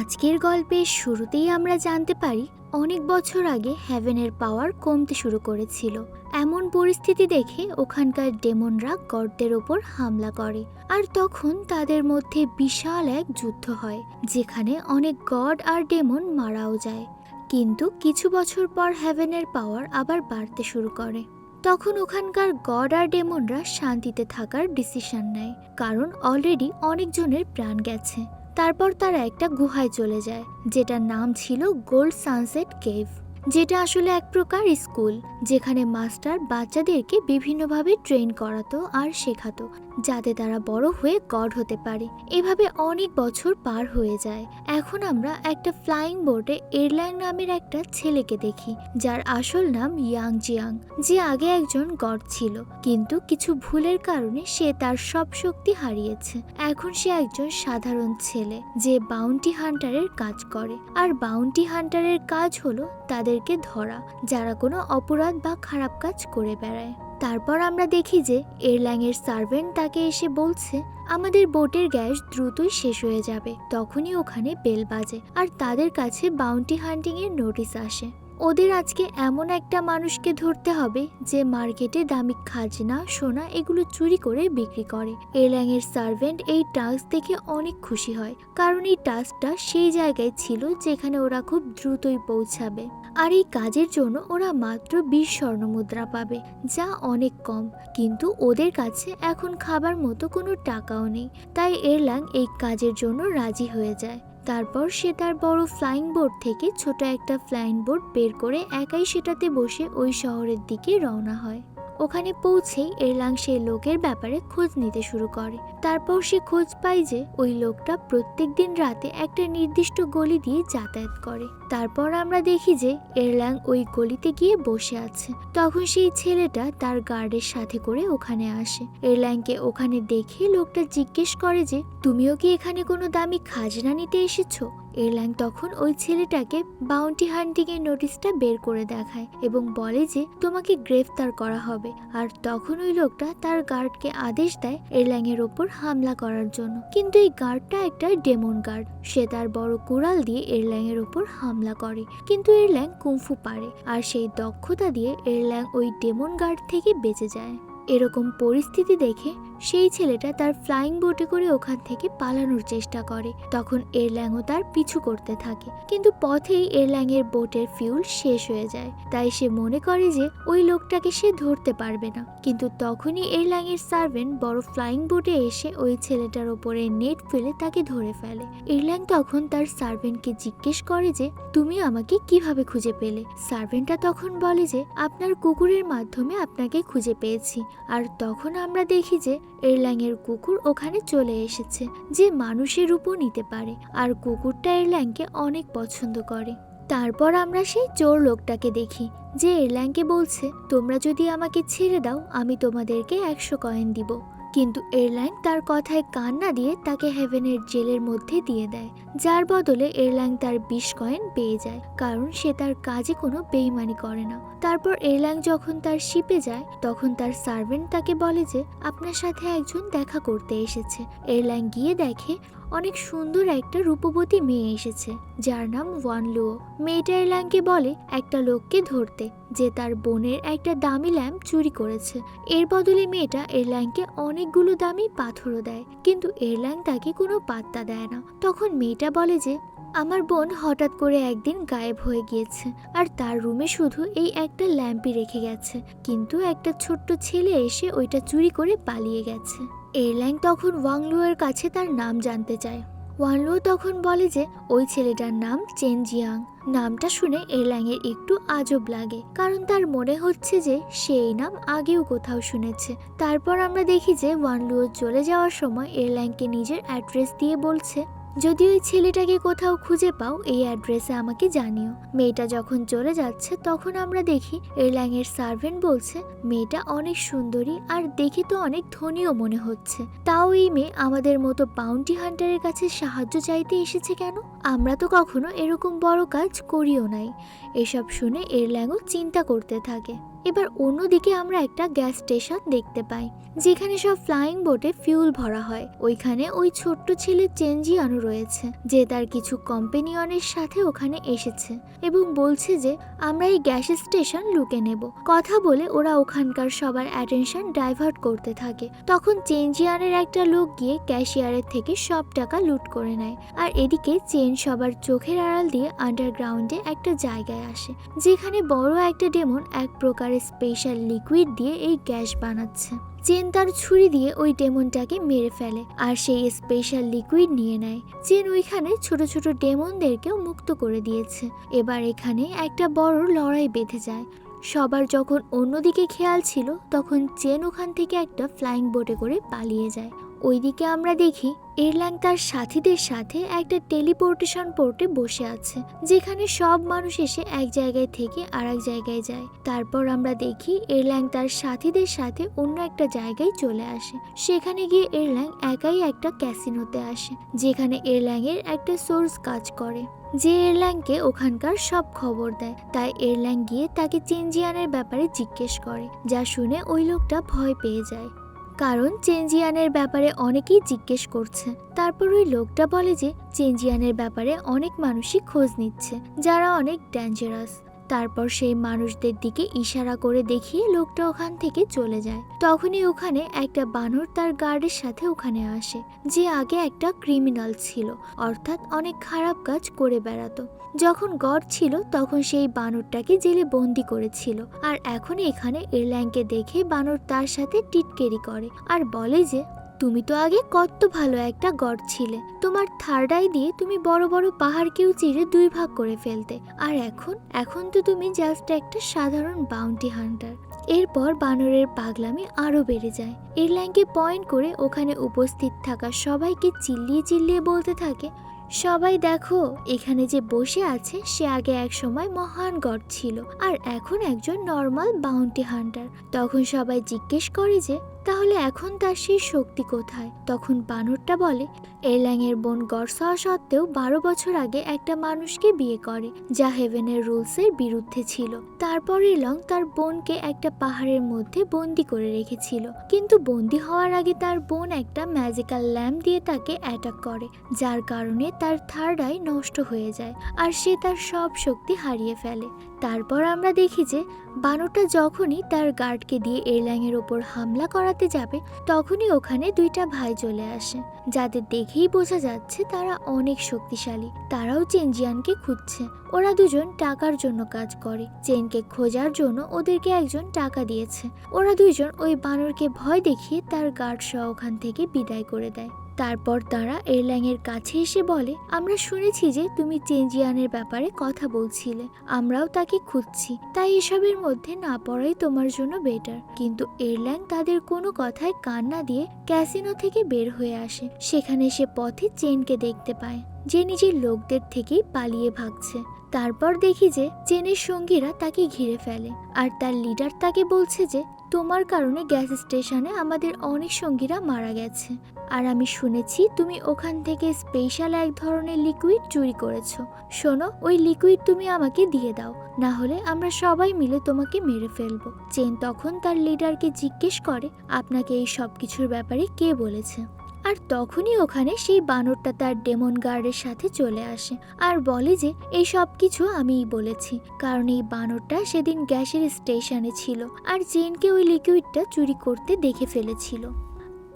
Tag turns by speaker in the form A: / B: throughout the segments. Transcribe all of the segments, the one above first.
A: আজকের গল্পের শুরুতেই আমরা জানতে পারি, অনেক বছর আগে হ্যাভেনের পাওয়ার কমতে শুরু করেছিল। এমন পরিস্থিতি দেখে ওখানকার ডেমনরা গডদের ওপর হামলা করে আর তখন তাদের মধ্যে বিশাল এক যুদ্ধ হয়, যেখানে অনেক গড আর ডেমন মারাও যায়। কিন্তু কিছু বছর পর হ্যাভেনের পাওয়ার আবার বাড়তে শুরু করে। তখন ওখানকার গড আর ডেমনরা শান্তিতে থাকার ডিসিশন নেয়, কারণ অলরেডি অনেকজনের প্রাণ গেছে। তারপর তারা একটা গুহায় চলে যায় যেটার নাম ছিল গোল্ড সানসেট কেভ। যেটা আসলে এক প্রকার স্কুল, যেখানে মাস্টার বাচ্চাদেরকে বিভিন্নভাবে ট্রেন করাতো আর শেখাতো, যাতে তারা বড় হয়ে গড হতে পারে। এভাবে অনেক বছর পার হয়ে যায়। এখন আমরা একটা ফ্লাইং বোর্ডে এয়ারলাইন নামের একটা ছেলেকে দেখি, যার আসল নাম ইয়াং জিয়াং। যে আগে একজন গড ছিল, কিন্তু কিছু ভুলের কারণে সে তার সব শক্তি হারিয়েছে। এখন সে একজন সাধারণ ছেলে, যে বাউন্টি হান্টারের কাজ করে। আর বাউন্টি হান্টারের কাজ হলো তাদেরকে ধরা, যারা কোনো অপরাধ বা খারাপ কাজ করে বেড়ায়। তারপর আমরা দেখি যে এয়ারলাইনের সার্ভেন্ট তাকে এসে বলছে, আমাদের বোটের গ্যাস দ্রুতই শেষ হয়ে যাবে। তখনই ওখানে বেল বাজে আর তাদের কাছে বাউন্টি হান্টিং এর নোটিশ আসে। ওদের আজকে এমন একটা মানুষকে ধরতে হবে যে মার্কেটে দামি খাজনা, সোনা এগুলো চুরি করে বিক্রি করে। এলাংয়ের সার্ভেন্ট এই টাস্ক দেখে অনেক খুশি হয়, কারণ এই টাস্কটা সেই জায়গায় ছিল যেখানে ওরা খুব দ্রুতই পৌঁছাবে। আর এই কাজের জন্য ওরা মাত্র বিশ স্বর্ণ মুদ্রা পাবে, যা অনেক কম। কিন্তু ওদের কাছে এখন খাবার মতো কোনো টাকাও নেই, তাই এরলাং এই কাজের জন্য রাজি হয়ে যায়। তারপর সে তার বড় ফ্লাইং বোর্ড থেকে ছোট একটা ফ্লাইং বোর্ড বের করে একাই সেটাতে বসে ওই শহরের দিকে রওনা হয়। ওখানে পৌঁছেই এরলাং সেই লোকের ব্যাপারে খোঁজ নিতে শুরু করে। তারপর সে খোঁজ পায় যে ওই লোকটা প্রত্যেক দিন রাতে একটা নির্দিষ্ট গলি দিয়ে যাতায়াত করে। তারপর আমরা দেখি যে এরলাং ওই গলিতে গিয়ে বসে আছে। তখন সেই ছেলেটা তার গার্ডের সাথে করে ওখানে আসে। এরল্যাংকে ওখানে দেখে লোকটা জিজ্ঞেস করে যে, তুমিও কি এখানে কোনো দামি খাজনা নিতে এসেছ? এরল্যাং তখন ওই ছেলেটাকে বাউন্টি হান্টিং এর নোটিশটা বের করে দেখায় এবং বলে যে তোমাকে গ্রেফতার করা হবে। আর তখন ওই লোকটা তার গার্ডকে আদেশ দেয় এরল্যাং এর ওপর হামলা করার জন্য। কিন্তু এই গার্ডটা একটা ডেমন গার্ড। সে তার বড় কুড়াল দিয়ে এরল্যাং এর ওপর হামলা করে। কিন্তু এরল্যাং কুমফু পারে আর সেই দক্ষতা দিয়ে এরল্যাং ওই ডেমন গার্ড থেকে বেঁচে যায়। এরকম পরিস্থিতি দেখে সেই ছেলেটা তার ফ্লাইং বোটে করে ওখান থেকে পালানোর চেষ্টা করে। তখন এরল্যাংও তার পিছু করতে থাকে। কিন্তু পথেই এরল্যাংয়ের বোটের ফিউল শেষ হয়ে যায়। তাই সে মনে করে যে ওই লোকটাকে সে ধরতে পারবে না। কিন্তু তখনই এরল্যাংয়ের সার্ভেন্ট বড় ফ্লাইং বোটে এসে ওই ছেলেটার ওপরে নেট ফেলে তাকে ধরে ফেলে। এরল্যাং তখন তার সার্ভেন্টকে জিজ্ঞেস করে যে, তুমি আমাকে কীভাবে খুঁজে পেলে? সার্ভেন্টটা তখন বলে যে, আপনার কুকুরের মাধ্যমে আপনাকে খুঁজে পেয়েছি। আর তখন আমরা দেখি যে এরল্যাংয়ের কুকুর ওখানে চলে এসেছে, যে মানুষের রূপও নিতে পারে। আর কুকুরটা এরল্যাংকে অনেক পছন্দ করে। তারপর আমরা সেই চোর লোকটাকে দেখি, যে এরল্যাংকে বলছে, তোমরা যদি আমাকে ছেড়ে দাও, আমি তোমাদেরকে একশো কয়েন দিব। কিন্তু এয়ারলাইন তার কথায় কান না দিয়ে তাকে হেভেনের জেলের মধ্যে দিয়ে দেয়, যার বদলে এয়ারলাইন তার বিশ কয়েন পেয়ে যায়, কারণ সে তার কাজে কোনো বেইমানি করে না। তারপর এয়ারলাইন যখন তার শিপে যায়, তখন তার সার্ভেন্ট তাকে বলে যে, আপনার সাথে একজন দেখা করতে এসেছে। এয়ারলাইন গিয়ে দেখে অনেক সুন্দর একটা রূপবতী মেয়ে এসেছে, যার নাম ওয়ান ওয়ানলুও। মেয়েটা এরলাংকে বলে একটা লোককে ধরতে, যে তার বোনের একটা দামি ল্যাম্প চুরি করেছে। এর বদলে মেয়েটা এরলাংকে অনেকগুলো দামি পাথরও দেয়, কিন্তু এরলাং তাকে কোনো পাত্তা দেয় না। তখন মেয়েটা বলে যে, আমার বোন হঠাৎ করে একদিন গায়েব হয়ে গিয়েছে, আর তার রুমে শুধু এই একটা ল্যাম্পই রেখে গেছে, কিন্তু একটা ছোট্ট ছেলে এসে ওইটা চুরি করে পালিয়ে গেছে। এয়ারলাইন তখন ওয়াংলুয়ের কাছে তার নাম জানতে চায়। ওয়াংলু তখন বলে যে, ওই ছেলেটার নাম চেন জিয়াং নামটা শুনে এরল্যাংয়ের একটু আজব লাগে, কারণ তার মনে হচ্ছে যে সেই নাম আগেও কোথাও শুনেছে। তারপর আমরা দেখি যে ওয়ানলুও চলে যাওয়ার সময় এরল্যাংকে নিজের অ্যাড্রেস দিয়ে বলছে যদি ওই ছেলেটাকে কোথাও খুঁজে পাও, এই অ্যাড্রেসে আমাকে জানিও। মেয়েটা যখন চলে যাচ্ছে, তখন আমরা দেখি এয়ারলাইনের সার্ভেন্ট বলছে, মেয়েটা অনেক সুন্দরী আর দেখে তো অনেক ধনীও মনে হচ্ছে। তাও এই মেয়ে আমাদের মতো বাউন্টি হান্টারের কাছে সাহায্য চাইতে এসেছে কেন? আমরা তো কখনো এরকম বড় কাজ করিও নাই। এসব শুনে এয়ারলাইনও চিন্তা করতে থাকে। এবার অন্যদিকে আমরা একটা গ্যাস স্টেশন দেখতে পাই, যেখানে সব ফ্লাইং বোটে ফিউল ভরা হয়। ওইখানে ওই ছোট্ট ছেলে চেঞ্জিয়ানো রয়েছে, যে তার কিছু কম্পেনিয়নের সাথে ওখানে এসেছে এবং বলছে যে, আমরা এই গ্যাস স্টেশন লুকে নেব। কথা বলে ওরা ওখানকার সবার অ্যাটেনশন ডাইভার্ট করতে থাকে। তখন চেঞ্জিয়ানের একটা লোক গিয়ে ক্যাশিয়ারের থেকে সব টাকা লুট করে নেয় আর এদিকে চেন সবার চোখের আড়াল দিয়ে আন্ডারগ্রাউন্ডে একটা জায়গায় আসে, যেখানে বড় একটা ডেমন এক প্রকারের স্পেশাল লিকুইড দিয়ে এই গ্যাস বানাচ্ছে। চেন তার ছুরি দিয়ে ওই ডেমনটাকে মেরে ফেলে আর সেই স্পেশাল লিকুইড নিয়ে নেয়। চেন ওইখানে ছোট ছোট ডেমনদেরকেও মুক্ত করে দিয়েছে। এবার এখানে একটা বড় লড়াই বেঁধে যায়। সবার যখন অন্যদিকে খেয়াল ছিল, তখন চেন ওখান থেকে একটা ফ্লাইং বোটে করে পালিয়ে যায়। ওইদিকে আমরা দেখি এরল্যাং তার সাথীদের সাথে একটা টেলিপোর্টেশন পোর্টে বসে আছে, যেখানে সব মানুষ এসে এক জায়গায় থেকে আর এক জায়গায় যায়। তারপর আমরা দেখি এরল্যাং তার সাথীদের সাথে অন্য একটা জায়গায় চলে আসে। সেখানে গিয়ে এরল্যাং একাই একটা ক্যাসিনোতে আসে, যেখানে এরল্যাং এর একটা সোর্স কাজ করে, যে এরল্যাংকে ওখানকার সব খবর দেয়। তাই এরল্যাং গিয়ে তাকে চেঞ্জিয়ানের ব্যাপারে জিজ্ঞেস করে, যা শুনে ওই লোকটা ভয় পেয়ে যায়। কারণ চেঞ্জিয়ানের ব্যাপারে অনেকেই জিজ্ঞেস করছে। তারপর ওই লোকটা বলে যে চেঞ্জিয়ানের ব্যাপারে অনেক মানুষই খোঁজ নিচ্ছে, যারা অনেক ডেঞ্জারাস তারপর সেই মানুষদের দিকে ইশারা করে দেখিয়ে লোকটা ওখান থেকে চলে যায়। তখনই ওখানে একটা বানর তার গার্ডের সাথে ওখানে আসে, যে আগে একটা ক্রিমিনাল ছিল, অর্থাৎ অনেক খারাপ কাজ করে বেড়াতো। যখন গড ছিল, তখন সেই বানরটাকে জেলে বন্দি করেছিল। আর এখন এখানে এরল্যাংকে দেখে বানর তার সাথে টিটকেরি করে, আর বলে যে তুমি তো আগে কত ভালো একটা গড ছিলে। তোমার থার্ড আই দিয়ে তুমি বড় বড় পাহাড়কেও চিরে দুই ভাগ করে ফেলতে। আর এখন? এখন তো তুমি জাস্ট একটা সাধারণ বাউন্টি হান্টার এরপর বানরের পাগলামি আরও বেড়ে যায়। এরল্যাংকে পয়েন্ট করে ওখানে উপস্থিত থাকা সবাইকে চিল্লিয়ে চিল্লিয়ে বলতে থাকে, সবাই দেখো, এখানে যে বসে আছে, সে আগে এক সময় মহান গড ছিল। আর এখন একজন নর্মাল বাউন্টি হান্টার তখন সবাই জিজ্ঞেস করে যে তাহলে এখন তার সেই শক্তি কোথায়? তখন বানরটা বলে, এরল্যাংয়ের বোন গডস সত্ত্বেও বারো বছর আগে একটা মানুষকে বিয়ে করে, যা হেভেনের রুলসের বিরুদ্ধে ছিল। তারপর এলং তার বোনকে একটা পাহাড়ের মধ্যে বন্দি করে রেখেছিল। কিন্তু বন্দি হওয়ার আগে তার বোন একটা ম্যাজিক্যাল ল্যাম্প দিয়ে তাকে অ্যাটাক করে, যার কারণে তার থার্ড আই নষ্ট হয়ে যায়, আর সে তার সব শক্তি হারিয়ে ফেলে। তারপর আমরা দেখি যে বানরটা যখনই তার গার্ডকে দিয়ে এয়ারলাইনের ওপর হামলা করাতে যাবে, তখনই ওখানে দুইটা ভাই চলে আসে। যাদের দেখেই বোঝা যাচ্ছে তারা অনেক শক্তিশালী। তারাও চেনজিয়ানকে খুঁজছে। ওরা দুজন টাকার জন্য কাজ করে। চেনকে খোঁজার জন্য ওদেরকে একজন টাকা দিয়েছে। ওরা দুইজন ওই বানরকে ভয় দেখিয়ে তার গার্ড সহ ওখান থেকে বিদায় করে দেয়। তারপর তারা এরল্যাংয়ের কাছে এসে বলে, আমরা শুনেছি যে তুমি চেঞ্জিয়ানের ব্যাপারে কথা বলছিলে। আমরাও তাকে খুঁজছি। তাই এসবের মধ্যে না পড়াই তোমার জন্য বেটার কিন্তু এরল্যাং তাদের কোনো কথায় কান না দিয়ে ক্যাসিনো থেকে বের হয়ে আসে। সেখানে সে পথে চেনকে দেখতে পায়। যে নিজের লোকদের থেকেই পালিয়ে ভাগছে। তারপর দেখি যে চেনের সঙ্গীরা তাকে ঘিরে ফেলে। আর তার লিডার তাকে বলছে যে তোমার কারণে গ্যাস স্টেশনে আমাদের অনেক সঙ্গীরা মারা গেছে। আর আমি শুনেছি তুমি ওখান থেকে স্পেশাল এক ধরনের লিকুইড চুরি করেছ। শোনো, ওই লিকুইড তুমি আমাকে দিয়ে দাও, না হলে আমরা সবাই মিলে তোমাকে মেরে ফেলব। চেন তখন তার লিডারকে জিজ্ঞেস করে, আপনাকে এই সব কিছুর ব্যাপারে কে বলেছে? আর তখনই ওখানে সেই বানরটা তার ডেমন গার্ডের সাথে চলে আসে আর বলে যে, এই সব কিছু আমিই বলেছি, কারণ এই বানরটা সেদিন গ্যাসের স্টেশনে ছিল আর জেনকে ওই লিকুইডটা চুরি করতে দেখে ফেলেছিল।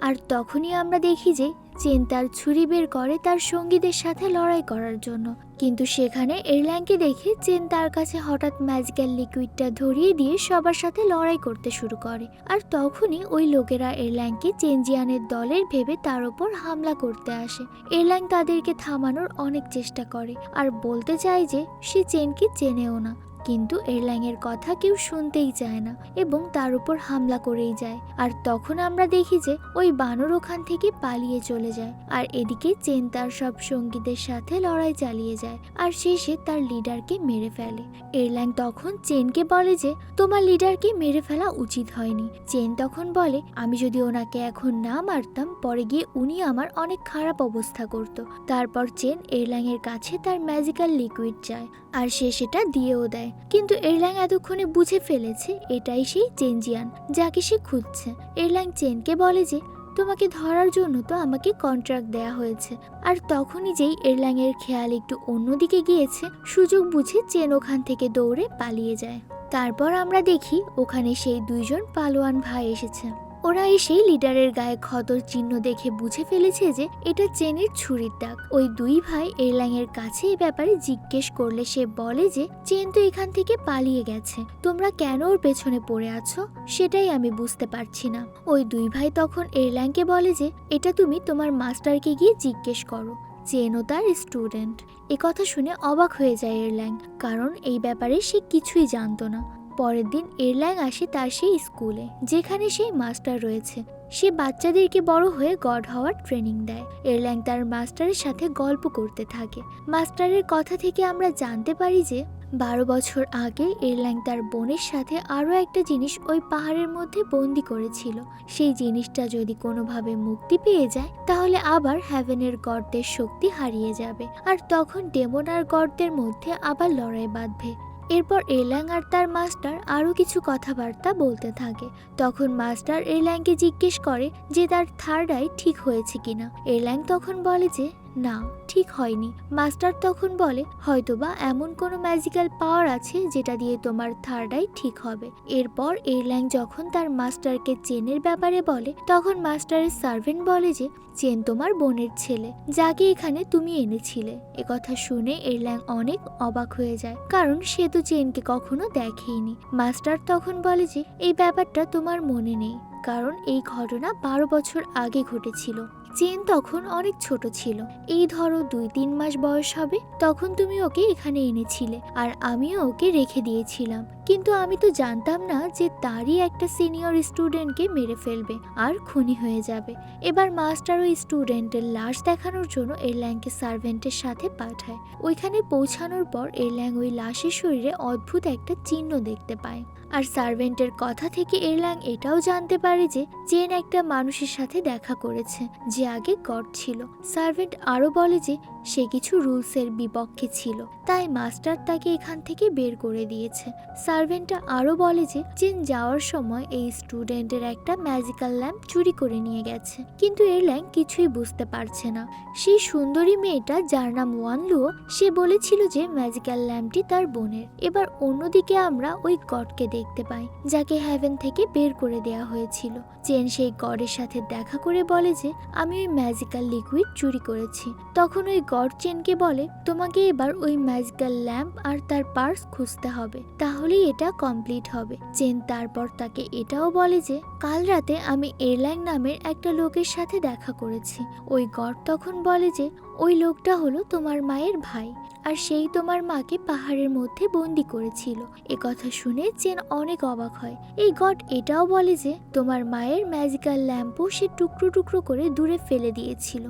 A: আর তখনই আমরা দেখি যে চেন তার ছুরি বের করে তার সঙ্গীদের সাথে লড়াই করার জন্য। কিন্তু সেখানে এরল্যাংকে দেখে চেন তার কাছে হঠাৎ ম্যাজিক্যাল লিকুইডটা ধরিয়ে দিয়ে সবার সাথে লড়াই করতে শুরু করে। আর তখনই ওই লোকেরা এরল্যাংকে চেনজিয়ানের দলের ভেবে তার ওপর হামলা করতে আসে। এরল্যাং তাদেরকে থামানোর অনেক চেষ্টা করে। আর বলতে চায় যে, সে চেনকে চেনেও না। কিন্তু এরল্যাংয়ের কথা কেউ শুনতেই চায় না এবং তার উপর হামলা করেই যায়। আর তখন আমরা দেখি যে ওই বানর ওখান থেকে পালিয়ে চলে যায় আর এদিকে চেন তার সব সঙ্গীদের সাথে লড়াই চালিয়ে যায় আর শেষে তার লিডারকে মেরে ফেলে। এরল্যাং তখন চেনকে বলে যে, তোমার লিডারকে মেরে ফেলা উচিত হয়নি। চেন তখন বলে, আমি যদি ওনাকে এখন না মারতাম, পরে গিয়ে উনি আমার অনেক খারাপ অবস্থা করত। তারপর চেন এরল্যাংয়ের কাছে তার ম্যাজিক্যাল লিকুইড চায়। আর সে সেটা দিয়েও দেয়। কিন্তু এরল্যাং এতক্ষণে বুঝে ফেলেছে এটাই সেই চেঞ্জিয়ান যাকে সে খুঁজছে। এরল্যাং চেনকে বলে যে, তোমাকে ধরার জন্য তো আমাকে কন্ট্রাক্ট দেয়া হয়েছে। আর তখনই যেই এরল্যাংয়ের খেয়াল একটু অন্যদিকে গিয়েছে, সুযোগ বুঝে চেন ওখান থেকে দৌড়ে পালিয়ে যায়। তারপর আমরা দেখি ওখানে সেই দুইজন পালোয়ান ভাই এসেছে। ওরা এসেই লিডারের গায়ে ক্ষতর চিহ্ন দেখে বুঝে ফেলেছে যে এটা চেনের ছুরির দাগ। ওই দুই ভাই এরল্যাং এর কাছে এই ব্যাপারে জিজ্ঞেস করলে সে বলে যে, চেন তো এখান থেকে পালিয়ে গেছে। তোমরা কেন ওর পেছনে পড়ে আছো? সেটাই আমি বুঝতে পারছি না। ওই দুই ভাই তখন এরল্যাংকে বলে যে, এটা তুমি তোমার মাস্টারকে গিয়ে জিজ্ঞেস করো। চেনও তার স্টুডেন্ট। এ কথা শুনে অবাক হয়ে যায় এরল্যাং কারণ এই ব্যাপারে সে কিছুই জানতো না। পরের দিন এরল্যাং আসে তার সেই স্কুলে, যেখানে সেই মাস্টার রয়েছে। সে বাচ্চাদেরকে বড় হয়ে গড হওয়ার ট্রেনিং দেয়। এরল্যাং তার মাস্টারের সাথে গল্প করতে থাকে। মাস্টারের কথা থেকে আমরা জানতে পারি যে, বারো বছর আগে এরল্যাং তার বোনের সাথে আরও একটা জিনিস ওই পাহাড়ের মধ্যে বন্দি করেছিল। সেই জিনিসটা যদি কোনোভাবে মুক্তি পেয়ে যায়, তাহলে আবার হ্যাভেনের গর্তের শক্তি হারিয়ে যাবে। আর তখন ডেমন আর গর্তের মধ্যে আবার লড়াই বাঁধবে। এরপর এরল্যাং আর তার মাস্টার আরও কিছু কথাবার্তা বলতে থাকে। তখন মাস্টার এরল্যাংকে জিজ্ঞেস করে যে তার থার্ড আই ঠিক হয়েছে কিনা। এরল্যাং তখন বলে যে না, ঠিক হয়নি। মাস্টার তখন বলে, হয়তোবা এমন কোনো ম্যাজিক্যাল পাওয়ার আছে যেটা দিয়ে তোমার থার্ড আই ঠিক হবে। এরপর এরল্যাং যখন তার মাস্টারকে চেনের ব্যাপারে বলে, তখন মাস্টারের সার্ভেন্ট বলে যে, চেন তোমার বোনের ছেলে, যাকে এখানে তুমি এনেছিলে। একথা শুনে এরল্যাং অনেক অবাক হয়ে যায়, কারণ সে তো চেনকে কখনো দেখেইনি। মাস্টার তখন বলে যে, এই ব্যাপারটা তোমার মনে নেই, কারণ এই ঘটনা বারো বছর আগে ঘটেছিল। চেন তখন অনেক ছোট ছিল। এই ধরো দুই তিন মাস বয়স হবে, তখন তুমি ওকে এখানে এনেছিলে আর আমিও ওকে রেখে দিয়েছিলাম। কিন্তু আমি তো জানতাম না যে তারই একটা সিনিয়র স্টুডেন্টকে মেরে ফেলবে আর খুনি হয়ে যাবে। এবার মাস্টার ওই স্টুডেন্টের লাশ দেখানোর জন্য এরল্যাংকে সার্ভেন্টের সাথে পাঠায়। ওইখানে পৌঁছানোর পর এরল্যাং ওই লাশের শরীরে অদ্ভুত একটা চিহ্ন দেখতে পায়। আর সার্ভেন্টের কথা থেকে এরল্যাং এটাও জানতে পারে যে জেন একটা মানুষের সাথে দেখা করেছে, যে আগে গড ছিল। সার্ভেন্ট আরও বলে যে সে কিছু রুলসের বিপক্ষে ছিল। তাই মাস্টার তাকে এখান থেকে বের করে দিয়েছে। সার্ভেন্টটা আরও বলে যে চেন যাওয়ার সময় এই স্টুডেন্টের একটা ম্যাজিক্যাল ল্যাম্প চুরি করে নিয়ে গেছে। কিন্তু এরল্যাং কিছুই বুঝতে পারছে না। সেই সুন্দরী মেয়েটা, যার নাম ওয়ানলুও সে বলেছিল যে, ম্যাজিক্যাল ল্যাম্পটি তার বোনের। এবার অন্যদিকে আমরা ওই গডকে দেখতে পাই, যাকে হ্যাভেন থেকে বের করে দেয়া হয়েছিল। চেন সেই গডের সাথে দেখা করে বলে যে, আমি ওই ম্যাজিক্যাল লিকুইড চুরি করেছি। তখন ওই গড চেনকে বলে, তোমাকে এবার ওই ম্যাজিক্যাল ল্যাম্প আর তার পার্স খুঁজতে হবে। তাহলেই এটা কমপ্লিট হবে। চেন তারপর তাকে এটাও বলে যে, কাল রাতে আমি এয়ারলাইন নামের একটা লোকের সাথে দেখা করেছি। ওই গড তখন বলে যে ওই লোকটা হলো তোমার মায়ের ভাই, আর সেই তোমার মাকে পাহাড়ের মধ্যে বন্দি করেছিল। এ কথা শুনে চেন অনেক অবাক হয়। এই গড এটাও বলে যে, তোমার মায়ের ম্যাজিক্যাল ল্যাম্পও সে টুকরো টুকরো করে দূরে ফেলে দিয়েছিল।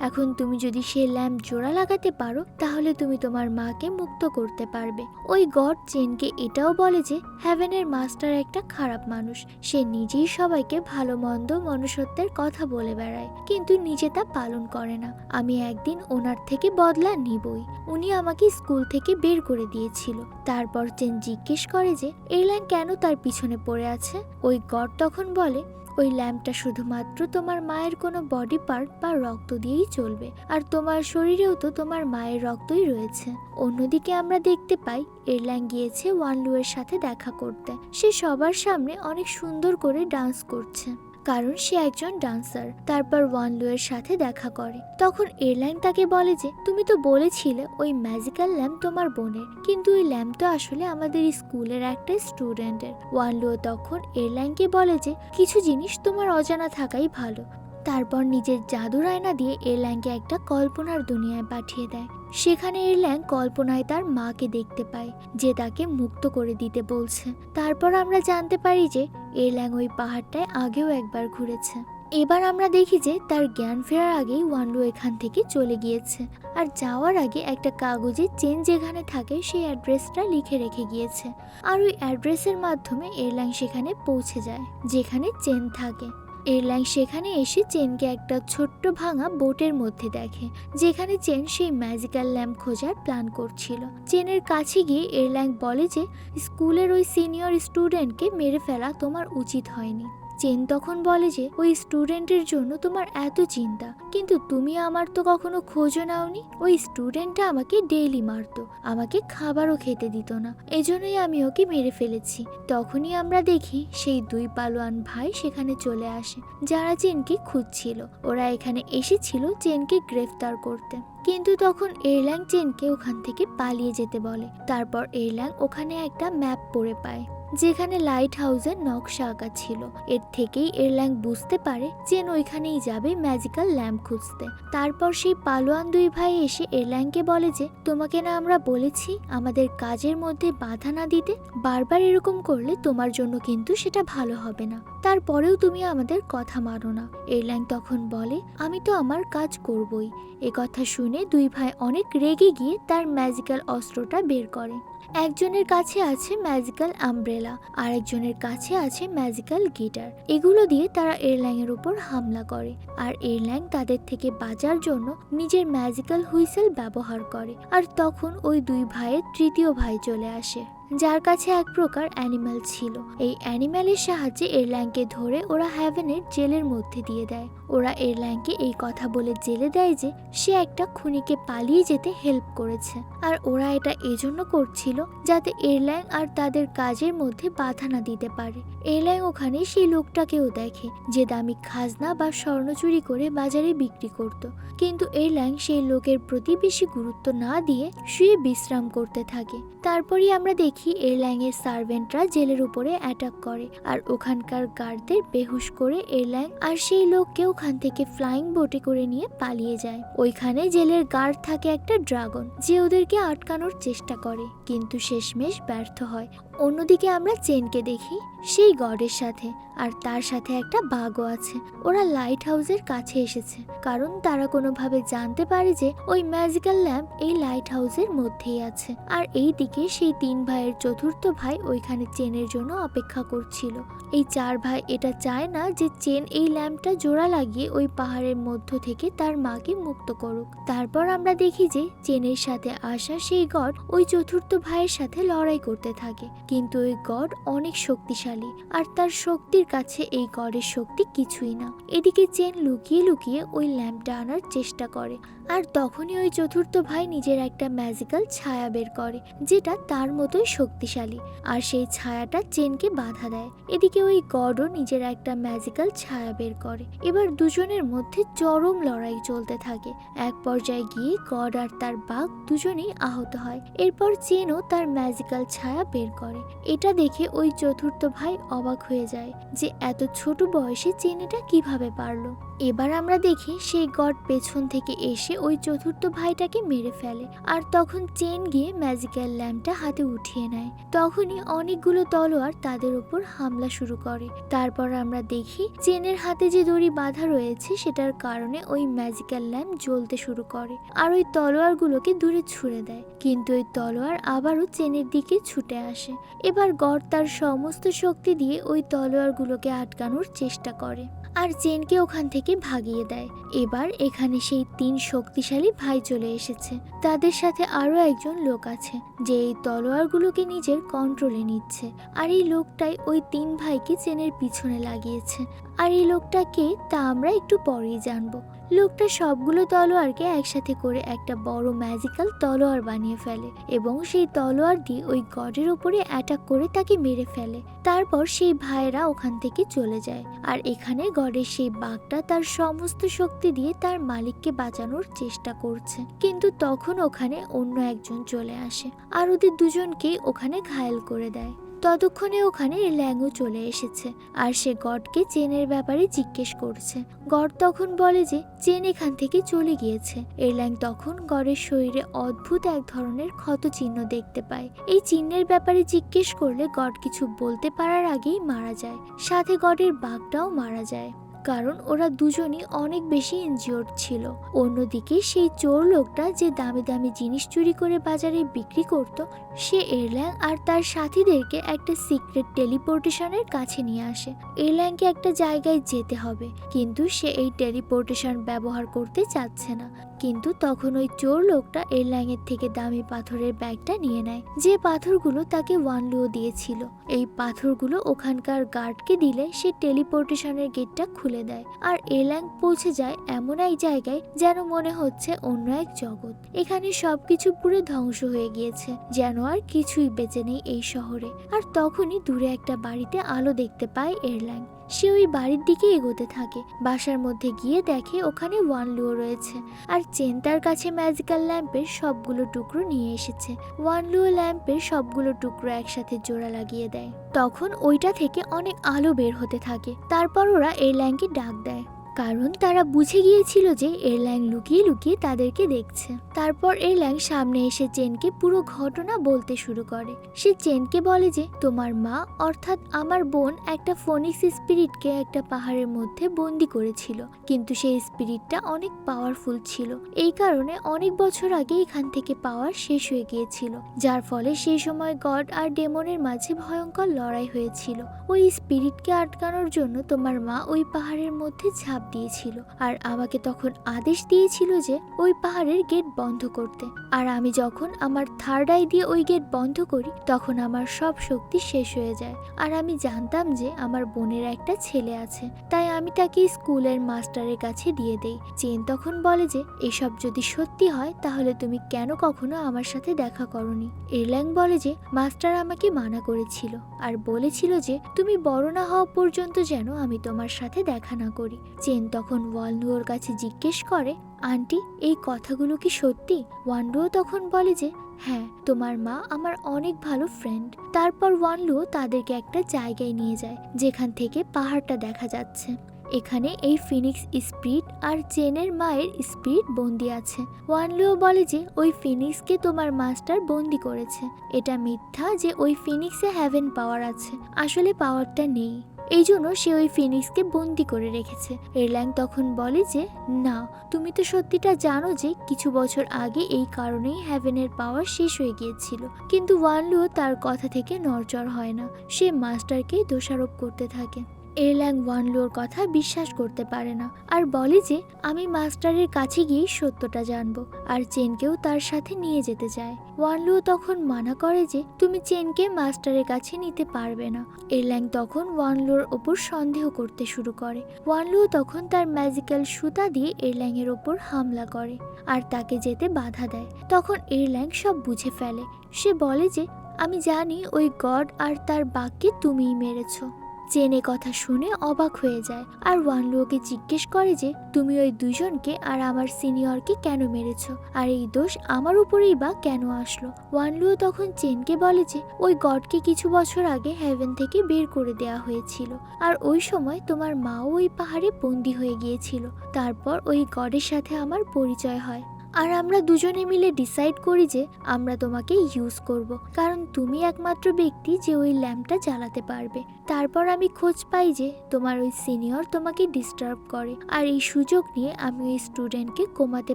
A: এখন তুমি যদি সে ল্যাম্প জোড়া লাগাতে পারো, তাহলে তুমি তোমার মাকে মুক্ত করতে পারবে। ওই গড চেনকে এটাও বলে যে হ্যাভেনের মাস্টার একটা খারাপ মানুষ। সে নিজেই সবাইকে ভালো মন্দ মনুষ্যত্বের কথা বলে বেড়ায়, কিন্তু নিজে তা পালন করে না। আমি একদিন ওনার থেকে বদলা নিবই। উনি আমাকে স্কুল থেকে বের করে দিয়েছিল। তারপর চেন জিজ্ঞেস করে যে, এই ল্যাম্প কেন তার পিছনে পড়ে আছে? ওই গড তখন বলে, ওই ল্যাম্পটা শুধুমাত্র তোমার মায়ের কোনো বডি পার্ট বা রক্ত দিয়েই চলবে, আর তোমার শরীরেও তো তোমার মায়ের রক্তই রয়েছে। অন্যদিকে আমরা দেখতে পাই এরল্যাং গিয়েছে ওয়ানলুয়ের সাথে দেখা করতে। সে সবার সামনে অনেক সুন্দর করে ডান্স করছে। কারণ সে একজন ডান্সার। তারপর ওয়ান ওয়ানলুয়ের সাথে দেখা করে। তখন এয়ারলাইন তাকে বলে যে, তুমি তো বলেছিলে ওই ম্যাজিক্যাল ল্যাম্প তোমার বোনের, কিন্তু ওই ল্যাম্প তো আসলে আমাদের স্কুলের একটা স্টুডেন্টের। ওয়ানলুও তখন এয়ারলাইনকে বলে যে, কিছু জিনিস তোমার অজানা থাকাই ভালো। তারপর নিজের জাদুর আয়না দিয়ে এরল্যাংকে একটা কল্পনার দুনিয়ায় পাঠিয়ে দেয়। সেখানে এরল্যাং কল্পনায় তার মাকে দেখতে পায় যে তাকে মুক্ত করে দিতে বলছে। তারপর আমরা জানতে পারি যে এরল্যাং ওই পাহাড়টায় আগেও একবার ঘুরেছে। এবার আমরা দেখি যে তার জ্ঞান ফেরার আগেই ওয়ানলু এখান থেকে চলে গিয়েছে। আর যাওয়ার আগে একটা কাগজে চেন যেখানে থাকে সেই অ্যাড্রেসটা লিখে রেখে গিয়েছে। আর ওই অ্যাড্রেসের মাধ্যমে এরল্যাং সেখানে পৌঁছে যায়, যেখানে চেন থাকে। এরল্যাং সেখানে এসে চেনকে একটা ছোট্ট ভাঙা বোটের মধ্যে দেখে, যেখানে চেন সেই ম্যাজিক্যাল ল্যাম্প খোঁজার প্ল্যান করছিল। চেনের কাছে গিয়ে এরল্যাং বলে যে, স্কুলের ওই সিনিয়র স্টুডেন্টকে মেরে ফেলা তোমার উচিত হয়নি। চেন তখন বলে যে, ওই স্টুডেন্টের জন্য তোমার এত চিন্তা। কিন্তু তুমি আমার তো কখনো খোঁজও নাওনি। ওই স্টুডেন্টটা আমাকে ডেইলি মারতো। আমাকে খাবারও খেতে দিত না। এজন্যই আমি ওকে মেরে ফেলেছি। তখনই আমরা দেখি সেই দুই পালোয়ান ভাই সেখানে চলে আসে, যারা চেনকে খুঁজছিল। ওরা এখানে এসেছিল চেনকে গ্রেফতার করতে। কিন্তু তখন এয়ারল্যাং চেনকে ওখান থেকে পালিয়ে যেতে বলে। তারপর এয়ারল্যাং ওখানে একটা ম্যাপ পড়ে পায়। যেখানে লাইট হাউসের নকশা আঁকা ছিল। এর থেকেই এয়ারল্যাং বুঝতে পারে চেন ওইখানেই যাবে ম্যাজিক্যাল ল্যাম্প খুঁজতে। তারপর সেই পালোয়ান দুই ভাই এসে এয়ারল্যাংকে বলে যে, তোমাকে না আমরা বলেছি আমাদের কাজের মধ্যে বাধা না দিতে বারবার এরকম করলে তোমার জন্য কিন্তু সেটা ভালো হবে না। তারপরেও তুমি আমাদের কথা মানো না। এয়ারল্যাং তখন বলে, আমি তো আমার কাজ করবই। এ কথা শুনে দুই ভাই অনেক রেগে গিয়ে তার ম্যাজিক্যাল অস্ত্রটা বের করে। একজনের কাছে আছে ম্যাজিক্যাল আমব্রেলা আর একজনের কাছে আছে ম্যাজিক্যাল গিটার। এগুলো দিয়ে তারা এয়ারলাইনের উপর হামলা করে, আর এয়ারলাইন তাদের থেকে বাঁচার জন্য নিজের ম্যাজিক্যাল হুইসেল ব্যবহার করে। আর তখন ওই দুই ভাইয়ের তৃতীয় ভাই চলে আসে। যার কাছে এক প্রকার অ্যানিম্যাল ছিল। এই অ্যানিম্যালের সাহায্যে এয়ারল্যাংকে ধরে ওরা হ্যাভেনের জেলের মধ্যে দিয়ে দেয়। ওরা এয়ারল্যাংকে এই কথা বলে জেলে দেয় যে, সে একটা খুনিকে পালিয়ে যেতে হেল্প করেছে। আর ওরা এটা এজন্য করছিল যাতে এয়ারল্যাং আর তাদের কাজের মধ্যে বাধা না দিতে পারে। এয়ারল্যাং ওখানে সেই লোকটাকেও দেখে যে দামি খাজনা বা স্বর্ণ চুরি করে বাজারে বিক্রি করত। কিন্তু এয়ারল্যাং সেই লোকের প্রতি বেশি গুরুত্ব না দিয়ে শুয়ে বিশ্রাম করতে থাকে। তারপরই আমরা দেখি এয়ারল্যাং এর সার্ভেন্টরা জেলের উপরে অ্যাটাক করে। আর ওখানকার গার্ডদের বেহুশ করে এয়ারলাইন আর সেই লোককে ওখান থেকে ফ্লাইং বোটে করে নিয়ে পালিয়ে যায়। ওইখানে জেলের গার্ড থাকে একটা ড্রাগন যে ওদেরকে আটকানোর চেষ্টা করে। কিন্তু শেষমেশ ব্যর্থ হয়। অন্যদিকে আমরা চেনকে দেখি, সেই গডের সাথে, আর তার সাথে একটা বাঘও আছে। ওরা লাইট হাউসের কাছে এসেছে, কারণ তারা কোনোভাবে জানতে পারে যে ওই ম্যাজিক্যাল ল্যাম্প এই লাইট হাউসের মধ্যেই আছে। আর এই দিকে সেই তিন ভাইয়ের চতুর্থ ভাই ওইখানে চেনের জন্য অপেক্ষা করছিল। এই চার ভাই এটা চায় না যে চেন এই ল্যাম্পটা জোড়া লাগিয়ে ওই পাহাড়ের মধ্য থেকে তার মাকে মুক্ত করুক। তারপর আমরা দেখি যে চেনের সাথে আসা সেই গড ওই চতুর্থ ভাইয়ের সাথে লড়াই করতে থাকে। কিন্তু ওই গড অনেক শক্তিশালী, আর তার শক্তির কাছে এই গডের শক্তি কিছুই না। এদিকে চেন লুকিয়ে লুকিয়ে ওই ল্যাম্পটা আনার চেষ্টা করে। আর তখনই ওই চতুর্থ ভাই নিজের একটা ম্যাজিক্যাল ছায়া বের করে, যেটা তার মতোই শক্তিশালী। আর সেই ছায়াটা চেনকে বাধা দেয়। এদিকে ওই গডও নিজের একটা ম্যাজিক্যাল ছায়া বের করে। এবার দুজনের মধ্যে চরম লড়াই চলতে থাকে। এক পর্যায়ে গিয়ে গড আর তার বাঘ দুজনেই আহত হয়। এরপর চেনও তার ম্যাজিক্যাল ছায়া বের করে। এটা দেখে ওই চতুর্থ ভাই অবাক হয়ে যায় যে এত ছোট বয়সে চেন এটা কীভাবে পারল? এবার আমরা দেখি সেই গড পেছন থেকে এসে ওই চতুর্থ ভাইটাকে মেরে ফেলে। আর তখন চেন গিয়ে ম্যাজিক্যাল ল্যাম্পটা হাতে উঠিয়ে নেয়। তখনই অনেকগুলো তলোয়ার তাদের উপর হামলা শুরু করে। তারপর আমরা দেখি চেনের হাতে যে দড়ি বাঁধা রয়েছে, সেটার কারণে ওই ম্যাজিক্যাল ল্যাম্প জ্বলতে শুরু করে আর ওই তলোয়ারগুলোকে দূরে ছুঁড়ে দেয়। কিন্তু ওই তলোয়ার আবারও চেনের দিকে ছুটে আসে। এবার গড তার সমস্ত শক্তি দিয়ে ওই তলোয়ারগুলোকে আটকানোর চেষ্টা করে। আর চেনকে ওখান থেকে ভাগিয়ে দেয়। এবার এখানে সেই তিন শক্তিশালী ভাই চলে এসেছে। তাদের সাথে আরও একজন লোক আছে, যে এই তলোয়ারগুলোকে নিজের কন্ট্রোলে নিচ্ছে। আর এই লোকটাই ওই তিন ভাইকে চেনের পিছনে লাগিয়েছে। আর এই লোকটা কে তা আমরা একটু পরেই জানব। লোকটা সবগুলো তলোয়ারকে একসাথে করে একটা বড় ম্যাজিক্যাল তলোয়ার বানিয়ে ফেলে এবং সেই তলোয়ার দিয়ে ওই গডের উপরে অ্যাটাক করে তাকে মেরে ফেলে। তারপর সেই ভাইয়েরা ওখান থেকে চলে যায় আর এখানে গডের সেই বাঘটা তার সমস্ত শক্তি দিয়ে তার মালিককে বাঁচানোর চেষ্টা করছে। কিন্তু তখন ওখানে অন্য একজন চলে আসে আর ওদের দুজনকেই ওখানে ঘায়েল করে দেয়। ততক্ষণে ওখানে ল্যাংও চলে এসেছে আর সে গডকে চেনের ব্যাপারে জিজ্ঞেস করছে। গড তখন বলে যে, চেন এখান থেকে চলে গিয়েছে। এরল্যাং তখন গডের শরীরে অদ্ভুত এক ধরনের ক্ষত চিহ্ন দেখতে পায়। এই চিহ্নের ব্যাপারে জিজ্ঞেস করলে গড কিছু বলতে পারার আগেই মারা যায়। সাথে গডের বাঘটাও মারা যায়। কারণ ওরা দুজনই অনেক বেশি ইনজিওর্ড ছিল। অন্যদিকে সেই চোর লোকটা যে দামি দামি জিনিস চুরি করে বাজারে বিক্রি করত, সে এরল্যাং আর তার সাথীদেরকে একটা সিক্রেট টেলিপোর্টেশনের কাছে নিয়ে আসে। এরল্যাংকে একটা জায়গায় যেতে হবে, কিন্তু সে এই টেলিপোর্টেশন ব্যবহার করতে চাচ্ছে না। কিন্তু তখন ওই চোর লোকটা এরল্যাংয়ের থেকে দামি পাথরের ব্যাগটা নিয়ে নেয়, যে পাথরগুলো তাকে ওয়ানলুও দিয়েছিল। এই পাথরগুলো ওখানকার গার্ডকে দিলে সে টেলিপোর্টেশনের গেটটা খুলে দেয়। আর এল্যাং পৌঁছে যায় এমন এক জায়গায় যেন মনে হচ্ছে অন্য এক জগৎ। এখানে সবকিছু পুরো ধ্বংস হয়ে গিয়েছে, যেন আর কিছুই বেঁচে নেই এই শহরে। আর তখনই দূরে একটা বাড়িতে আলো দেখতে পায় এরল্যাং সে ওই বাড়ির দিকে এগোতে থাকে। বাসার মধ্যে গিয়ে দেখে ওখানে ওয়ান ওয়ানলুও রয়েছে। আর চেন তার কাছে ম্যাজিক্যাল ল্যাম্পের সবগুলো টুকরো নিয়ে এসেছে। ওয়ান ওয়ানলুও ল্যাম্পের সবগুলো টুকরো একসাথে জোড়া লাগিয়ে দেয়। তখন ওইটা থেকে অনেক আলো বের হতে থাকে। তারপর ওরা এয়ারলাইনকে ডাক দেয়। কারণ তারা বুঝে গিয়েছিল যে এয়ারলাইন লুকিয়ে লুকিয়ে তাদেরকে দেখছে। তারপর এয়ারলাইন সামনে এসে চেনকে পুরো ঘটনা বলতে শুরু করে। সে চেনকে বলে যে, তোমার মা, অর্থাৎ আমার বোন, একটা ফোনিক্স স্পিরিটকে একটা পাহাড়ের মধ্যে বন্দি করেছিল। কিন্তু সেই স্পিরিটটা অনেক পাওয়ারফুল ছিল। এই কারণে অনেক বছর আগে এখান থেকে পাওয়ার শেষ হয়ে গিয়েছিল, যার ফলে সেই সময় গড আর ডেমনের মাঝে ভয়ঙ্কর লড়াই হয়েছিল। ওই স্পিরিটকে আটকানোর জন্য তোমার মা ওই পাহাড়ের মধ্যে ঝাঁপ দিয়েছিল আর আমাকে তখন আদেশ দিয়েছিল যে ওই পাহাড়ের গেট বন্ধ করতে। আর আমি যখন আমার থার্ড আই দিয়ে ওই গেট বন্ধ করি, তখন আমার সব শক্তি শেষ হয়ে যায়। আর আমি জানতাম যে আমার বোনের একটা ছেলে আছে, তাই আমি তাকে স্কুলের মাস্টারের কাছে দিয়ে দেই। চেন তখন বলে যে, এসব যদি সত্যি হয়, তাহলে তুমি কেন কখনো আমার সাথে দেখা করনি? এরল্যাং বলে যে, মাস্টার আমাকে মানা করেছিল আর বলেছিল যে, তুমি বড় না হওয়া পর্যন্ত যেন আমি তোমার সাথে দেখা না করি। চেন তখন ওয়ালনুয়োর কাছে জিজ্ঞেস করে, আন্টি, এই কথাগুলো কি সত্যি? ওয়ান্ডুও তখন বলে যে হ্যাঁ তোমার মা আমার অনেক ভালো ফ্রেন্ড তারপর ওয়ানলুও তাদেরকে একটা জায়গায় নিয়ে যায়, যেখান থেকে পাহাড়টা দেখা যাচ্ছে। এখানে এই ফিনিক্স স্পিরিট আর চেনের মায়ের স্পিরিট বন্দি আছে। ওয়ানলুও বলে যে, ওই ফিনিক্সকে তোমার মাস্টার বন্দি করেছে। এটা মিথ্যা যে ওই ফিনিক্সে হ্যাভেন পাওয়ার আছে। আসলে পাওয়ারটা নেই। এই জন্য সে ওই ফিনিক্সকে বন্দি করে রেখেছে। এরল্যাং তখন বলে যে, না, তুমি তো সত্যিটা জানো যে, কিছু বছর আগে এই কারণেই হ্যাভেনের পাওয়ার শেষ হয়ে গিয়েছিল। কিন্তু ওয়ানলুও তার কথা থেকে নড়চড় হয় না। সে মাস্টারকেই দোষারোপ করতে থাকে। এরল্যাং ওয়ানলোর কথা বিশ্বাস করতে পারে না আর বলে যে, আমি মাস্টারের কাছে গিয়ে সত্যটা জানব আর চেনকেও তার সাথে নিয়ে যেতে চায়। ওয়ানলু তখন মানা করে যে, তুমি চেনকে মাস্টারের কাছে নিতে পারবে না। এরল্যাং তখন ওয়ানলোর ওপর সন্দেহ করতে শুরু করে। ওয়ানলু তখন তার ম্যাজিক্যাল সুতা দিয়ে এরল্যাং এর ওপর হামলা করে আর তাকে যেতে বাধা দেয়। তখন এরল্যাং সব বুঝে ফেলে। সে বলে যে, আমি জানি ওই গড আর তার বাঘকে তুমিই মেরেছো। চেনে কথা শুনে অবাক হয়ে যায়। আর ওয়ানলুওকে জিজ্ঞেস করে যে, তুমি ওই দুজনকে আর আমার সিনিয়রকে কেন মেরেছো? আর এই দোষ আমার উপরেই বা কেন আসলো? ওয়ানলুও তখন চেনকে বলে যে, ওই গডকে কিছু বছর আগে হেভেন থেকে বের করে দেওয়া হয়েছিল। আর ওই সময় তোমার মাও ওই পাহাড়ে বন্দি হয়ে গিয়েছিল। তারপর ওই গডের সাথে আমার পরিচয় হয়। আর আমরা দুজনে মিলে ডিসাইড করি যে আমরা তোমাকে ইউজ করব। কারণ তুমি একমাত্র ব্যক্তি যে ওই ল্যাম্পটা জ্বালাতে পারবে। তারপর আমি খোঁজ পাই যে তোমার ওই সিনিয়র তোমাকে ডিস্টার্ব করে। আর এই সুযোগ নিয়ে আমি ওই স্টুডেন্টকে কমাতে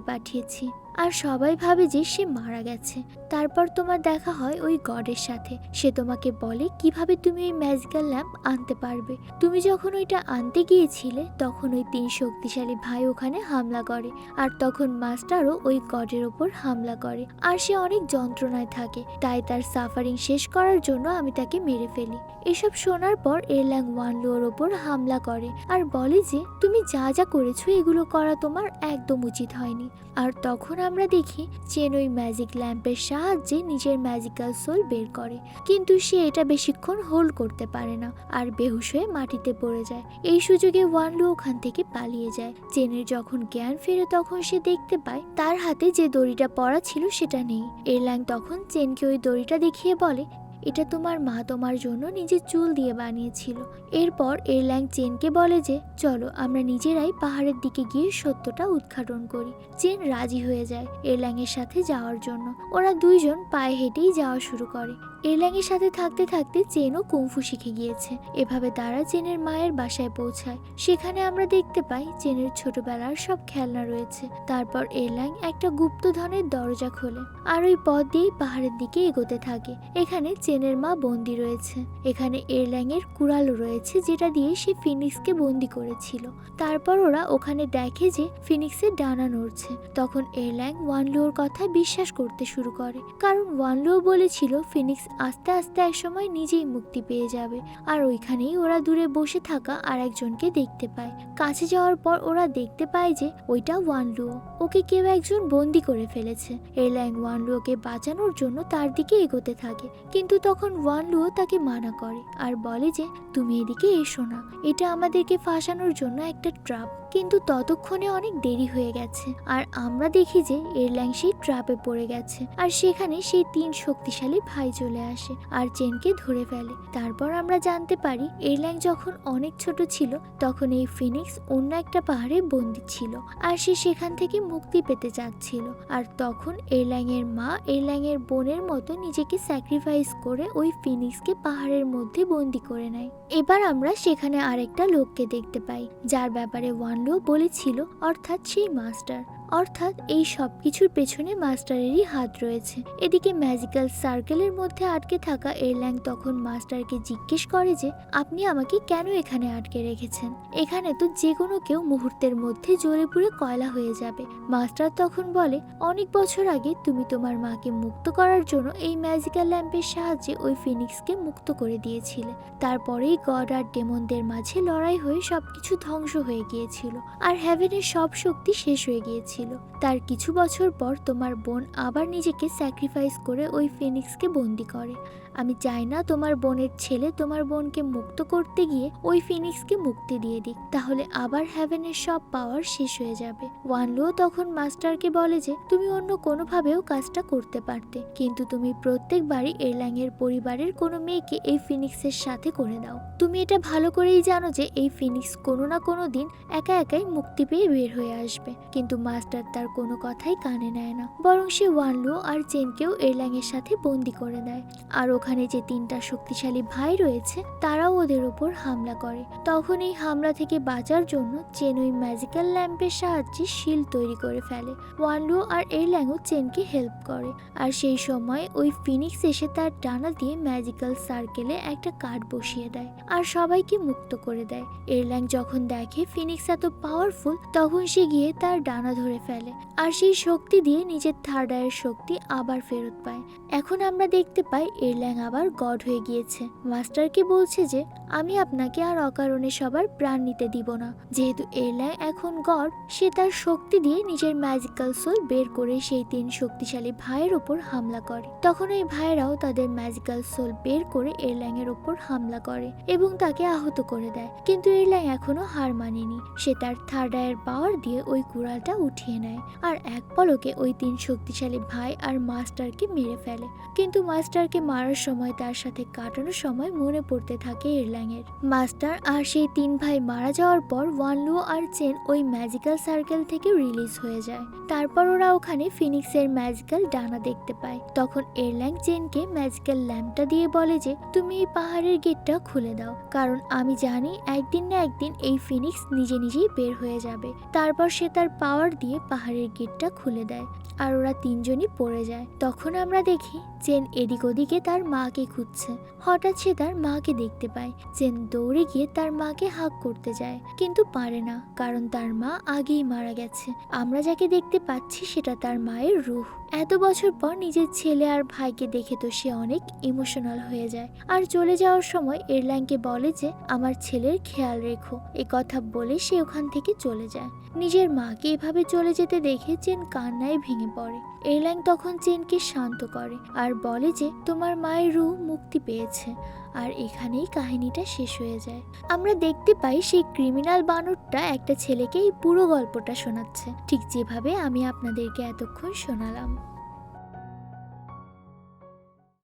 A: পাঠিয়েছি। আর সবাই ভাবে যে সে মারা গেছে। তারপর তোমার দেখা হয় ওই গডের সাথে। সে তোমাকে বলে কীভাবে তুমি ওই ম্যাজিক্যাল ল্যাম্প আনতে পারবে। তুমি যখন ওইটা আনতে গিয়েছিলে, তখন ওই তিন শক্তিশালী ভাই ওখানে হামলা করে। আর তখন মাস্টারও ওই গডের ওপর হামলা করে। আর সে অনেক যন্ত্রণায় থাকে। তাই তার সাফারিং শেষ করার জন্য আমি তাকে মেরে ফেলি। এসব শোনার পর এরল্যাং ওয়ানলোর ওপর হামলা করে। আর বলে যে, তুমি যা যা করেছ, এগুলো করা তোমার একদম উচিত হয়নি। আর তখন আমরা দেখি চেন ওই ম্যাজিক ল্যাম্পের সাহায্যে নিজের ম্যাজিক্যাল সোল বের করে। কিন্তু সে এটা বেশিক্ষণ হোল্ড করতে পারে না আর বেহুশ হয়ে মাটিতে পড়ে যায়। এই সুযোগে ওয়ানলু ওখান থেকে পালিয়ে যায়। চেনের যখন জ্ঞান ফেরে তখন সে দেখতে পায় তার হাতে যে দড়িটা পড়া ছিল সেটা নেই। এরল্যাং তখন চেনকে ওই দড়িটা দেখিয়ে বলে এটা তোমার মা তোমার জন্য নিজের চুল দিয়ে বানিয়েছিল। এরপর এরল্যাং চেনকে বলে যে, চলো, আমরা নিজেরাই পাহাড়ের দিকে গিয়ে সত্যটা উদ্ঘাটন করি। চেন রাজি হয়ে যায় এরল্যাং এর সাথে যাওয়ার জন্য। ওরা দুইজন পায়ে হেঁটেই যাওয়া শুরু করে। এরল্যাংয়ের সাথে থাকতে থাকতে চেনও কুংফু শিখে গিয়েছে। এভাবে তারা চেনের মায়ের বাসায় পৌঁছায়। সেখানে আমরা দেখতে পাই চেনের ছোটবেলার সব খেলনা রয়েছে। তারপর এরল্যাং একটা গুপ্তধনের দরজা খোলে আর ওই পথ দিয়েই পাহাড়ের দিকে এগোতে থাকে। এখানে চেনের মা বন্দি রয়েছে। এখানে এরল্যাংয়ের কুড়ালও রয়েছে যেটা দিয়ে সে ফিনিক্সকে বন্দি করেছিল। তারপর ওরা ওখানে দেখে যে ফিনিক্সের ডানা নড়ছে। তখন এরল্যাং ওয়ানলুয়োর কথা বিশ্বাস করতে শুরু করে। কারণ ওয়ানলুও বলেছিল ফিনিক্স আস্তে আস্তে একসময় নিজেই মুক্তি পেয়ে যাবে। আর ওইখানেই ওরা দূরে বসে থাকা আর একজনকে দেখতে পায়। কাছে যাওয়ার পর ওরা দেখতে পায় যে ওইটা ওয়ানলুও ওকে কেউ একজন বন্দি করে ফেলেছে। এরল্যাং ওয়ানলুওকে বাঁচানোর জন্য তার দিকে এগোতে থাকে। কিন্তু তখন ওয়ানলুও তাকে মানা করে আর বলে যে, তুমি এদিকে এসো না। এটা আমাদেরকে ফাঁসানোর জন্য একটা ট্রাপ। কিন্তু ততক্ষণে অনেক দেরি হয়ে গেছে। আর আমরা দেখি যে এরল্যাং সেই ট্রাপে পড়ে গেছে। আর সেখানে সেই তিন শক্তিশালী ভাই চলে আসে আর চেনকে ধরে ফেলে। তারপর আমরা জানতে পারি, এরল্যাং যখন অনেক ছোট ছিল, তখন এই ফিনিক্স অন্য একটা পাহাড়ে বন্দি ছিল আর সে সেখান থেকে মুক্তি পেতে চাচ্ছিল। আর তখন এরল্যাং এর মা এরল্যাং এর বোনের মতো নিজেকে স্যাক্রিফাইস করে ওই ফিনিক্সকে পাহাড়ের মধ্যে বন্দি করে নেয়। এবার আমরা সেখানে আরেকটা লোককে দেখতে পাই, যার ব্যাপারে ওয়ানলো বলেছিল, অর্থাৎ সেই মাস্টার। অর্থাৎ এই সব কিছুর পেছনে মাস্টারেরই হাত রয়েছে। এদিকে ম্যাজিক্যাল সার্কেলের মধ্যে আটকে থাকা এরল্যাং তখন মাস্টারকে জিজ্ঞেস করে যে, আপনি আমাকে কেন এখানে আটকে রেখেছেন? এখানে তো যে কোনো কেউ মুহূর্তের মধ্যে জোরে পুড়ে কয়লা হয়ে যাবে। মাস্টার তখন বলে, অনেক বছর আগে তুমি তোমার মাকে মুক্ত করার জন্য এই ম্যাজিক্যাল ল্যাম্পের সাহায্যে ওই ফিনিক্সকে মুক্ত করে দিয়েছিলে। তারপরেই গড আর ডেমনদের মাঝে লড়াই হয়ে সবকিছু ধ্বংস হয়ে গিয়েছিল। আর হ্যাভেনের সব শক্তি শেষ হয়ে গিয়েছিল। তার কিছু বছর পর তোমার বোন আবার নিজেকে স্যাক্রিফাইস করে ওই ফিনিক্সকে বন্দি করে। আমি চাই না তোমার বোনের ছেলে তোমার বোনকে মুক্ত করতে গিয়ে ওই ফিনিক্সকে মুক্তি দিয়ে দিক। তাহলে আবার হ্যাভেনের সব পাওয়ার শেষ হয়ে যাবে। ওয়ানলুও তখন মাস্টারকে বলে যে, তুমি অন্য কোনোভাবেও কাজটা করতে পারতে। কিন্তু তুমি প্রত্যেকবারই এরল্যাং এর পরিবারের কোনো মেয়েকে এই ফিনিক্সের সাথে করে দাও। তুমি এটা ভালো করেই জানো যে, এই ফিনিক্স কোনো না কোনো দিন একা একাই মুক্তি পেয়ে বের হয়ে আসবে। কিন্তু মাস্টার তার কোনো কথাই কানে নেয় না। বরং সে ওয়ানলু আর চেনকেও এরল্যাং এর সাথে বন্দি করে দেয়। আর ওখানে যে তিনটা শক্তিশালী ভাই রয়েছে, তারাও ওদের ওপর হামলা করে। তখন এই হামলা থেকে বাঁচার জন্য চেন ওই ম্যাজিক্যাল ল্যাম্পের সাহায্যে শিল তৈরি করে ফেলে। ওয়ানলু আর এরল্যাংও চেনকে হেল্প করে। আর সেই সময় ওই ফিনিক্স এসে তার ডানা দিয়ে ম্যাজিক্যাল সার্কেলে একটা কার্ড বসিয়ে দেয় আর সবাইকে মুক্ত করে দেয়। এরল্যাং যখন দেখে ফিনিক্স এত পাওয়ারফুল তখন সে গিয়ে তার ডানা ধরে ফেলে আর সেই শক্তি দিয়ে নিজের থার্ড আয়ের শক্তি আবার ফেরত পায়। এখন আমরা দেখতে পাই এরল্যাং আবার গড হয়ে গিয়েছে। মাস্টারকে বলছে যে, আমি আপনাকে আর অকারণে সবার প্রাণ নিতে দিব না। যেহেতু এরল্যাং এখন গড, সে তার শক্তি দিয়ে নিজের ম্যাজিক্যাল সোল বের করে সেই তিন শক্তিশালী ভাইয়ের ওপর হামলা করে। তখন ওই ভাইয়েরাও তাদের ম্যাজিক্যাল সোল বের করে এরল্যাং এর ওপর হামলা করে এবং তাকে আহত করে দেয়। কিন্তু এরল্যাং এখনও হার মানেনি। সে তার থার্ড আয়ের পাওয়ার দিয়ে ওই কুড়ালটা উঠিয়ে নেয় আর এক পলকে ওই তিন শক্তিশালী ভাই আর মাস্টারকে মেরে ফেলে। কিন্তু মাস্টারকে মারার সময় তার সাথে কাটানোর সময় মনে পড়তে থাকে এরল্যাং এর মাস্টার আর সেই তিন ভাই মারা যাওয়ার পর ওয়ানলু আর চেন ওই ম্যাজিক্যাল সার্কেল থেকে রিলিজ হয়ে যায়। তারপর ওরা ওখানে ফিনিক্সের ম্যাজিক্যাল ডানা দেখতে পায়। তখন এরল্যাং চেনকে ম্যাজিক্যাল ল্যাম্পটা দিয়ে বলে যে, তুমি এই পাহাড়ের গেটটা খুলে দাও। কারণ আমি জানি একদিন না একদিন এই ফিনিক্স নিজে নিজেই বের হয়ে যাবে। তারপর সে তার পাওয়ার দিয়ে পাহাড়ের গেটটা খুলে দেয়। আর ওরা তিনজনই পড়ে যায়। তখন আমরা দেখি, চেন এদিক ওদিকে তার মাকে খুঁজছে। হঠাৎ সে তার মাকে দেখতে পায় চেন দৌড়ে গিয়ে তার মাকে হাক করতে যায়, কিন্তু পারে না, কারণ তার মা আগেই মারা গেছে। আমরা যাকে দেখতে পাচ্ছি সেটা তার মায়ের রুহ। এত বছর পর নিজের ছেলে আর ভাইকে দেখে তো সে অনেক ইমোশনাল হয়ে যায়। আর চলে যাওয়ার সময় এরল্যাংকে বলে যে, আমার ছেলের খেয়াল রেখো। এ কথা বলে সে ওখান থেকে চলে যায়। নিজের মাকে এভাবে চলে যেতে দেখে চেন কান্নায় ভেঙে পড়ে। এরল্যাং তখন চেনকে শান্ত করে আর বলে যে, তোমার মায়ের রু মুক্তি পেয়েছে, আর এখানেই কাহিনীটা শেষ হয়ে যায়। আমরা দেখতে পাই সেই ক্রিমিনাল বানরটা একটা ছেলেকেই পুরো গল্পটা শোনাচ্ছে। ঠিক যেভাবে আমি আপনাদেরকে এতক্ষণ শোনালাম।